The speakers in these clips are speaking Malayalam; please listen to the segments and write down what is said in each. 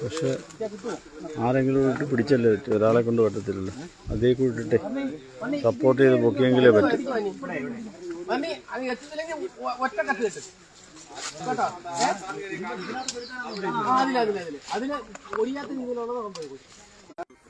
പക്ഷെ ആരെങ്കിലും ഇട്ട് പിടിച്ചല്ലേ പറ്റും? ഒരാളെ കൊണ്ട് പറ്റത്തില്ലല്ലോ. അതേ കൂട്ടിട്ടെ സപ്പോർട്ട് ചെയ്ത് പൊക്കിയെങ്കിലേ പറ്റും. അതിന് ഒഴിയാത്ത രീതിയിലുള്ളത്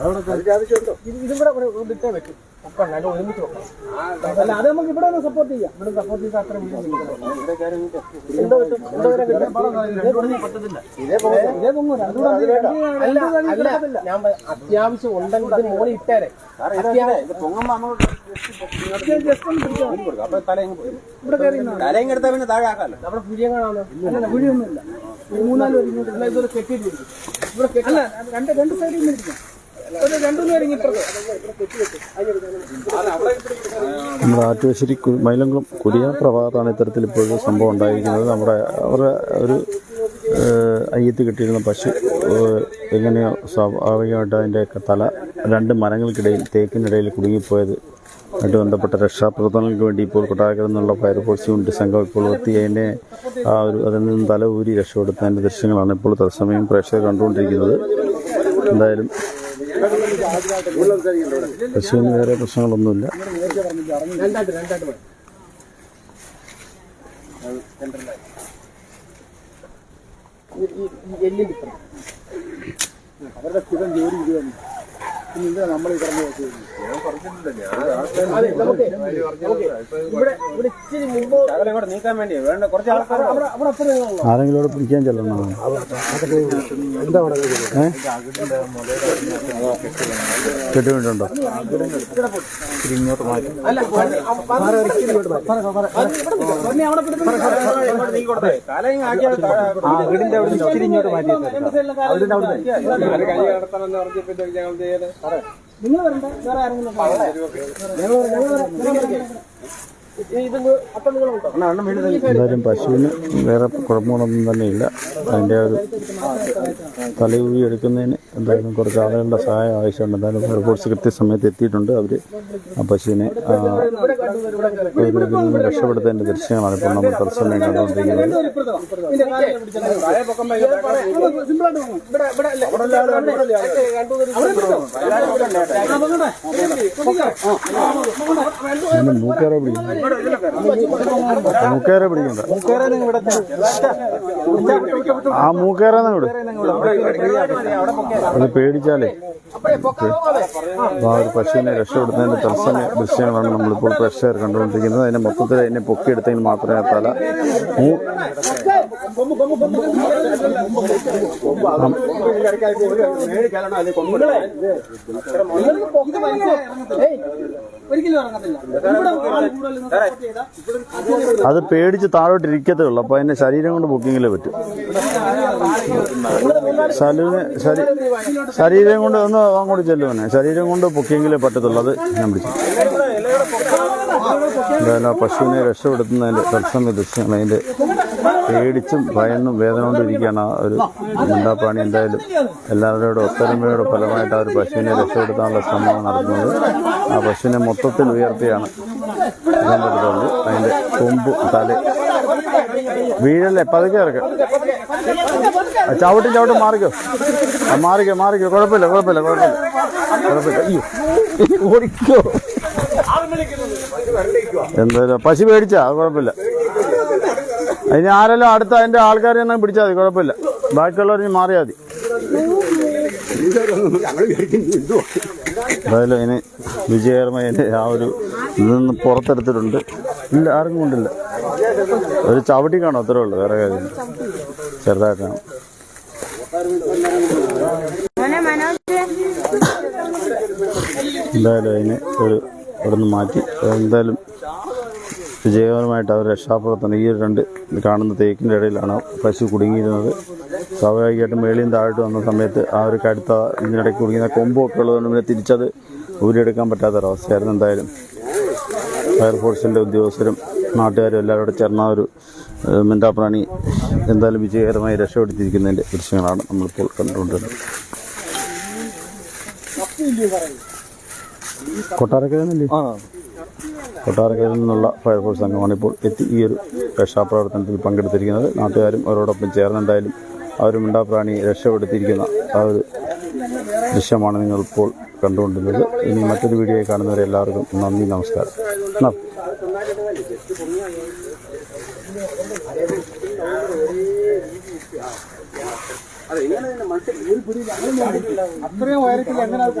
ഇതും കൂടെ ഇവിടെ വിട്ടേ വെക്കും. ഒപ്പം അല്ലാണ്ട് ഒരുമിച്ച് വെക്കണം അല്ല അത് നമുക്ക് ഇവിടെ ഒന്ന് സപ്പോർട്ട് ചെയ്യാം. ഇവിടെ സപ്പോർട്ട് ചെയ്ത് അത്ര അത്യാവശ്യം ഉണ്ടെങ്കിൽ മോളിൽ ഇട്ടേരെ. തലയും പിന്നെ താഴെ ആക്കാമല്ലോ. നമ്മുടെ പുഴിയം കാണാമല്ലോ. അല്ല പുഴിയൊന്നുമില്ല മൂന്നാൽ പേര് ഇങ്ങോട്ട് കെട്ടിയിട്ടിരിക്കും ഇവിടെ രണ്ട് രണ്ട് സൈഡിൽ നിന്ന് ഇരിക്കും നമ്മുടെ ആറ്റുവശ്ശേരി മൈലങ്കുളം മൈലംകുളം പ്രഭാഗത്താണ് ഭാഗത്താണ് ഇത്തരത്തിൽ ഇപ്പോഴും സംഭവം ഉണ്ടായിരിക്കുന്നത്. നമ്മുടെ അവരുടെ ഒരു അയ്യത്ത് കിട്ടിയിരുന്ന പശു എങ്ങനെയോ സ്വാഭാവികമായിട്ട് അതിന്റെയൊക്കെ തല രണ്ട് മരങ്ങൾക്കിടയിൽ തേക്കിനിടയിൽ കുടുങ്ങിപ്പോയത് ആയിട്ട് ബന്ധപ്പെട്ട രക്ഷാപ്രവർത്തനങ്ങൾക്ക് വേണ്ടി ഇപ്പോൾ കൊട്ടാരക്കര നിന്നുള്ള ഫയർഫോഴ്സ് യൂണിറ്റ് സംഘം ഇപ്പോൾ എത്തി അതിനെ ആ ഒരു അതിൽ നിന്ന് തല ഊരി രക്ഷപ്പെടുത്തതിന്റെ ദൃശ്യങ്ങളാണ് ഇപ്പോൾ തത്സമയം പ്രേക്ഷകർ കണ്ടുകൊണ്ടിരിക്കുന്നത്. എന്തായാലും പശുവിന് വേറെ പ്രശ്നങ്ങളൊന്നുമില്ല അവരുടെ സ്ഥിരം ജോലി ഇത് പിന്നെ നമ്മൾ ഈ കിടന്നു അതെ നമുക്ക് നമുക്ക് ഇവിടെ ഇവിടെ ഇച്ചിരി മുമ്പ് കൂടെ നീക്കാൻ വേണ്ടി വേണ്ട കുറച്ച് ആൾക്കാർ. ആരെങ്കിലും അവിടെ പിടിക്കാൻ ചെല്ലണം? കെട്ടുവേണ്ടുണ്ടോ ഇങ്ങോട്ട് മാറ്റി. ഇങ്ങോട്ട് മാറ്റി. അവിടെ ഞങ്ങൾ ചെയ്ത് നിങ്ങൾ വരണ്ട വേറെ ആരെങ്കിലും എന്തായാലും പശുവിന് വേറെ കുഴപ്പങ്ങളൊന്നും തന്നെ ഇല്ല. അതിന്റെ ഒരു തലയൂരി എടുക്കുന്നതിന് എന്തായാലും കുറച്ച് ആളുകളുടെ സഹായം ആവശ്യമുണ്ട്. എന്തായാലും ഫയർഫോഴ്സ് കൃത്യസമയത്ത് എത്തിയിട്ടുണ്ട് അവർ ആ പശുവിനെ രക്ഷപ്പെടുത്തേണ്ട ദൃശ്യമാണ് ഇപ്പോൾ നമ്മൾ തത്സമയം കണ്ടുകൊണ്ടിരിക്കുന്നത്. മൂക്കേറെ പിടിക്കുന്നു മൂക്കേറെ പിടിക്കണ്ട ആ മൂക്കേറെ വിട്. അത് പേടിച്ചാലേ. ആ ഒരു പശുവിനെ രക്ഷപ്പെടുന്നതിന്റെ തത്സമയ ദൃശ്യങ്ങളാണ് നമ്മളിപ്പോൾ പ്രേക്ഷകർ കണ്ടുകൊണ്ടിരിക്കുന്നത്. അതിനെ മൊത്തത്തിൽ അതിനെ പൊക്കിയെടുത്തതിന് മാത്രമേ തല മൂ അത് പേടിച്ച് താഴോട്ട് ഇരിക്കത്തേ ഉള്ളൂ. അപ്പോൾ അതിന്റെ ശരീരം കൊണ്ട് പൊക്കിയെങ്കിലേ പറ്റും. ശരീരം ശരീ ശരീരം കൊണ്ട് ഒന്ന് അങ്ങോട്ട് ചെല്ലുവനെ ശരീരം കൊണ്ട് പൊക്കിയെങ്കിലേ പറ്റത്തുള്ളൂ. അത് ഞാൻ പിടിച്ചു. എന്തായാലും ആ പശുവിനെ രക്ഷപ്പെടുത്തുന്നതിന്റെ തത്സമയ ദൃശ്യങ്ങൾ അതിന്റെ പേടിച്ചും ഭയന്നും വേദന കൊണ്ടിരിക്കുകയാണ് ആ ഒരു മുണ്ടാപ്പാണി എന്തായാലും എല്ലാവരുടെ ഒത്തൊരുമയുടെ ഫലമായിട്ട് ആ ഒരു പശുവിനെ രക്ഷപ്പെടുത്താനുള്ള ശ്രമമാണ് നടത്തുന്നത് ആ പശുവിനെ മൊത്തത്തിൽ ഉയർത്തിയാണ് കണ്ടെടുത്തുള്ളൂ അതിന്റെ കൊമ്പ് തല. വീഴല്ലേ? പതുക്കെ ഇറക്കുക ചവിട്ടും ചവിട്ടും മാറിക്കോ. മാറിക്കോ മാറിക്കോ. കുഴപ്പമില്ല കുഴപ്പമില്ല കുഴപ്പമില്ല. കുഴപ്പമില്ല. അയ്യോ ഓടിക്കോ. എന്തായാലും പശു അത് കുഴപ്പമില്ല. അതിന് ആരെല്ലാം അടുത്ത അതിന്റെ ആൾക്കാരെ തന്നെ പിടിച്ചാൽ മതി കുഴപ്പമില്ല. ബാക്കിയുള്ളവർ മാറിയാൽ മതി. എന്തായാലും അതിന് വിജയകരമായി അതിന് ആ ഒരു ഇതിൽ നിന്ന് പുറത്തെടുത്തിട്ടുണ്ട്. ഇല്ല ആരും കൊണ്ടില്ല. ഒരു ചവിട്ടി കാണും അത്രേ ഉള്ളു വേറെ കാര്യം ചെറുതായിട്ടാണ് എന്തായാലും അതിന് ഒരു ഇവിടെ നിന്ന് മാറ്റി. എന്തായാലും വിജയകരമായിട്ട് അവർ രക്ഷാപ്രവർത്തനം ഈ രണ്ട് കാണുന്ന തേക്കിന്റെ ഇടയിലാണ് പശു കുടുങ്ങിയിരുന്നത്. സ്വാഭാവികമായിട്ടും മേളിയും താഴോട്ട് വന്ന സമയത്ത് ആ ഒരു കടുത്ത ഇതിനിടയ്ക്ക് കുടുങ്ങിയ കൊമ്പൊക്കെ ഉള്ളതുകൊണ്ട് പിന്നെ തിരിച്ചത് ഊരിയെടുക്കാൻ പറ്റാത്തൊരവസ്ഥയായിരുന്നു എന്തായാലും. ഫയർഫോഴ്സിന്റെ ഉദ്യോഗസ്ഥരും നാട്ടുകാരും എല്ലാവരും കൂടെ ചേർന്ന ആ ഒരു മിണ്ടാപ്രാണി എന്തായാലും വിജയകരമായി രക്ഷപ്പെടുത്തിയിരിക്കുന്നതിന്റെ ദൃശ്യങ്ങളാണ് നമ്മളിപ്പോൾ കണ്ടുകൊണ്ടിരുന്നത്. കൊട്ടാരക്കരന്നല്ലേ കൊട്ടാരക്കരയിൽ നിന്നുള്ള ഫയർഫോഴ്സ് സംഘമാണ് ഇപ്പോൾ എത്തി ഈ ഒരു രക്ഷാപ്രവർത്തനത്തിൽ പങ്കെടുത്തിരിക്കുന്നത്. നാട്ടുകാരും അവരോടൊപ്പം ചേർന്നുണ്ടായാലും അവരും മിണ്ടാപ്രാണിയെ രക്ഷപ്പെടുത്തിയിരിക്കുന്ന ആ ഒരു ദൃശ്യമാണ് നിങ്ങളിപ്പോൾ കണ്ടുകൊണ്ടിരുന്നത്. ഇനി മറ്റൊരു വീഡിയോയിൽ കാണുന്നവരെ എല്ലാവർക്കും നന്ദി നമസ്കാരം. എന്നാ അത്രയും ഉയരത്തിൽ എങ്ങനെ അത്